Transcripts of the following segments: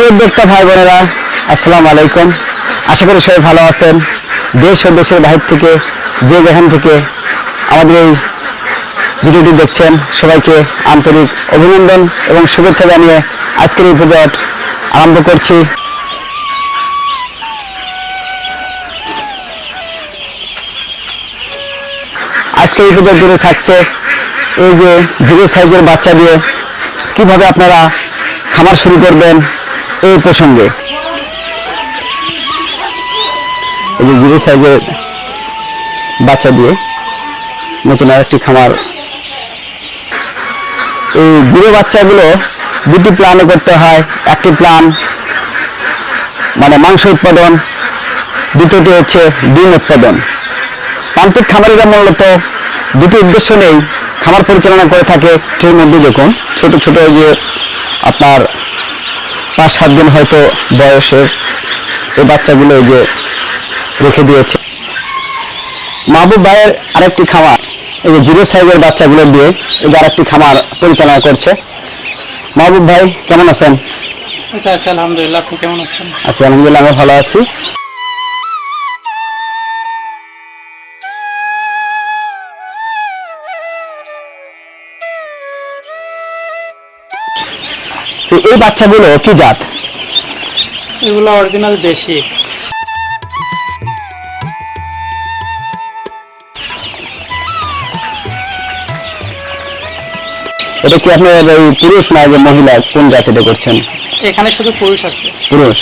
প্রিয় উদ্যোক্তা ভাই বোনেরা আসসালামু আলাইকুম। আশা করি সবাই ভালো আছেন। দেশ ও দেশের বাহির থেকে যে যেখান থেকে আমাদের এই ভিডিওটি দেখছেন, সবাইকে আন্তরিক অভিনন্দন এবং শুভেচ্ছা জানিয়ে আজকের এই এপিসোড আরম্ভ করছি। আজকের এই পুজোর জুড়ে থাকছে এই যে জিরো সাইজের বাচ্চা দিয়ে কীভাবে আপনারা খামার শুরু করবেন এই প্রসঙ্গে। এই জিরো সাইজের বাচ্চা দিয়ে নতুন আরেকটি খামার। এই গুঁড়ো বাচ্চাগুলো দুটি প্ল্যানে করতে হয়। একটি প্ল্যান মানে মাংস উৎপাদন, দ্বিতীয়টি হচ্ছে ডিম উৎপাদন। প্রান্তিক খামারিরা মূলত দুটি উদ্দেশ্য নেই খামার পরিচালনা করে থাকে। সেই মধ্যে দেখুন, ছোট ছোট যে আপনার পাঁচ সাত দিন হয়তো বয়সের এই বাচ্চাগুলো এগিয়ে যে রেখে দিয়েছে। মাহবুব ভাইয়ের আরেকটি খামার এই যে জিরো সাইজের বাচ্চাগুলো দিয়ে এই যে আরেকটি খামার পরিচালনা করছে। মাহবুব ভাই কেমন আছেন? আছে আলহামদুলিল্লাহ আপনি কেমন আছেন? আছি আলহামদুলিল্লাহ আমি ভালো আছি। এই বাচ্চাগুলো কি জাত? এগুলো অরিজিনাল দেশি। এটা কি আপনার এই পুরুষ না যে মহিলা? কোন জাতিটা করছেন? এখানে শুধু পুরুষ আছে। পুরুষ?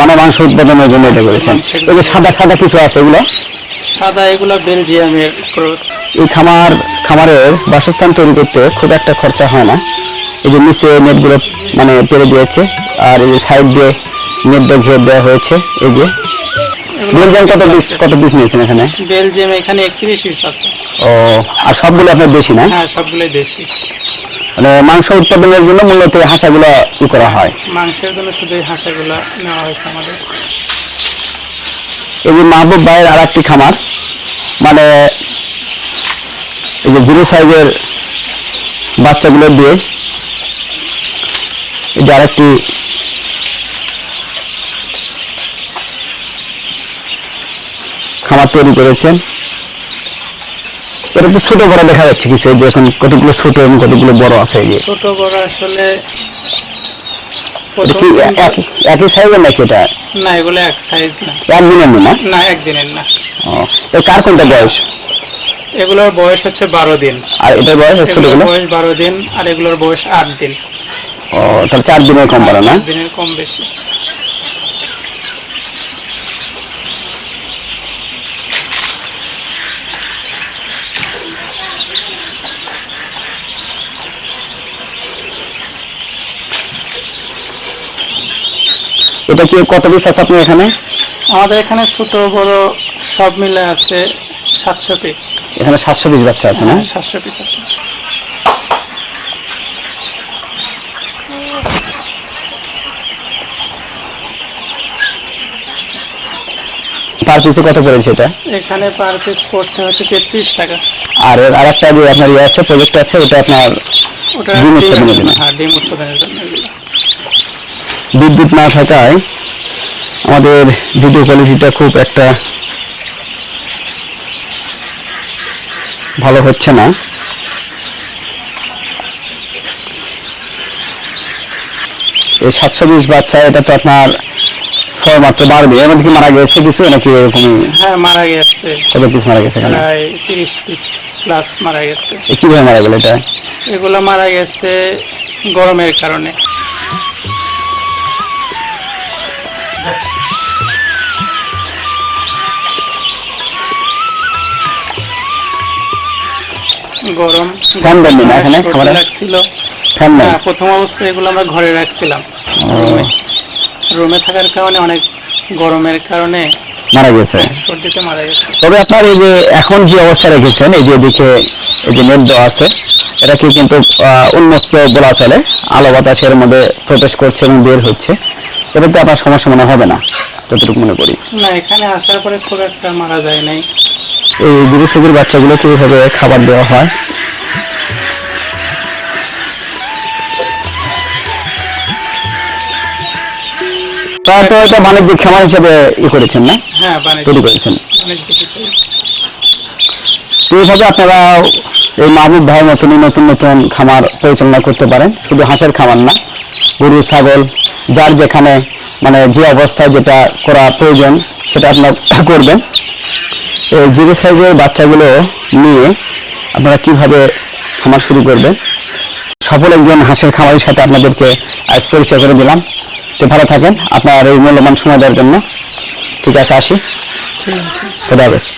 মানে মাংস উৎপাদনের জন্য এটা করেছেন। এই যে সাদা সাদা কিছু আছে এগুলো? সাদা এগুলো বেলজিয়ামের ক্রস। এই খামার খামারের বাসস্থান তৈরি করতে খুব একটা খরচা হয় না। এই যে নিচে নেটগুলো মানে পেরে দিয়েছে আর এই যে সাইড দিয়ে নেট দিয়ে ঘিরে দেওয়া হয়েছে এই যে। বেলজিয়াম কত পিস কত পিস নিয়েছেন এখানে? বেলজিয়াম এখানে একত্রিশ পিস আছে। ও আর সবগুলো আপনার দেশি না? হ্যাঁ সবগুলোই দেশি। মানে মাংস উৎপাদনের জন্য মূলত হাঁসাগুলো ই করা হয়। মাংসের জন্য শুধু এই হাঁসাগুলো নেওয়া হয়েছে আমাদের। এই যে মাহবুব ভাইয়ের আর একটি খামার মানে এই যে জিরো সাইজের বাচ্চাগুলো দিয়ে এই যে আরেকটি খামার তৈরি করেছেন এটা তো ছোট বড় দেখা যাচ্ছে কিছু যে এখন কতগুলো ছোট এবং কতগুলো বড় আছে এই যে। ছোট বড় আসলে কি একই সাইজের নাকি এটা? না এগুলো এক সাইজ না। একদিনের না? না একদিনের না। ও, কার কোনটা বয়স? এগুলোর বয়স হচ্ছে বারো দিন। আর এটার বয়স ছোটগুলো বয়স বারো দিন আর এগুলোর বয়স আট দিন। ও তাহলে চার দিনের কম পারে না? দিনের কম বেশি। এটা কি কত পিস আছে আপনি এখানে? আমাদের এখানে ছোট বড় সব মিলে আছে সাতশো পিস এখানে সাতশো পিস বাচ্চা আছে না? সাতশো পিস আছে। পার পিসে কত পড়েছে এটা? এখানে পার পিস পড়ছে হচ্ছে তেত্রিশ টাকা। আর যে আপনার ইয়ে আছে প্রজেক্ট আছে ওটা আপনার ওটা ডিম উৎপাদনের জন্য। হ্যাঁ ডিম উৎপাদনের জন্য। বিদ্যুৎ না থাকায় আমাদের ভিডিও কোয়ালিটিটা খুব একটা ভালো হচ্ছে না। এই সাতশো বিশ বাচ্চা এটা তো আপনার ফল মাত্র বাড়বে এর মধ্যে কি মারা গেছে কিছু নাকি এরকমই? হ্যাঁ মারা গেছে। কত পিস মারা গেছে এখানে? প্রায় তিরিশ পিস প্লাস মারা গেছে। এ কীভাবে মারা গেল এটা? এগুলো মারা গেছে গরমের কারণে। গরম। ফ্যান দেননি না এখানে খাবারে? লাগছিল। ফ্যান নাই হ্যাঁ প্রথম অবস্থায় এগুলো আমরা ঘরে রাখছিলাম। রুমে থাকার কারণে অনেক গরমের কারণে মারা গেছে। সর্দিতে মারা গেছে। তবে আপনার এই যে এখন যে অবস্থা রেখেছেন এই যে এদিকে এই যে নেট দেওয়া আছে এটা কি কিন্তু উন্মুক্ত বলা চলে। আলো বাতাস এর মধ্যে প্রবেশ করছে এবং বের হচ্ছে। এটাতে আপনার সমস্যা মনে হবে না? যতটুকু মনে করি। না এখানে আসার পরে খুব একটা মারা যায় নাই। এই জিরো সেজের বাচ্চাগুলোকে এইভাবে খাবার দেওয়া হয়। তা তো এটা বাণিজ্যিক খামার হিসেবে ই করেছেন না? হ্যাঁ তৈরি করেছেন। এইভাবে আপনারা এই মাহবুব ভাইয়ের মতনই নতুন নতুন খামার পরিচালনা করতে পারেন। শুধু হাঁসের খামার না গরু ছাগল যার যেখানে মানে যে অবস্থায় যেটা করা প্রয়োজন সেটা আপনারা করবেন। এই জিরো সাইজের বাচ্চাগুলো নিয়ে আপনারা কীভাবে খামার শুরু করবেন? সফল একজন হাঁসের খামারের সাথে আপনাদেরকে আজ পরিচয় করে দিলাম। তো ভালো থাকেন। আপনার এই মূল্যবান সময় দেওয়ার জন্য। ঠিক আছে আসি। ঠিক আছে। খুদা হাফেজ।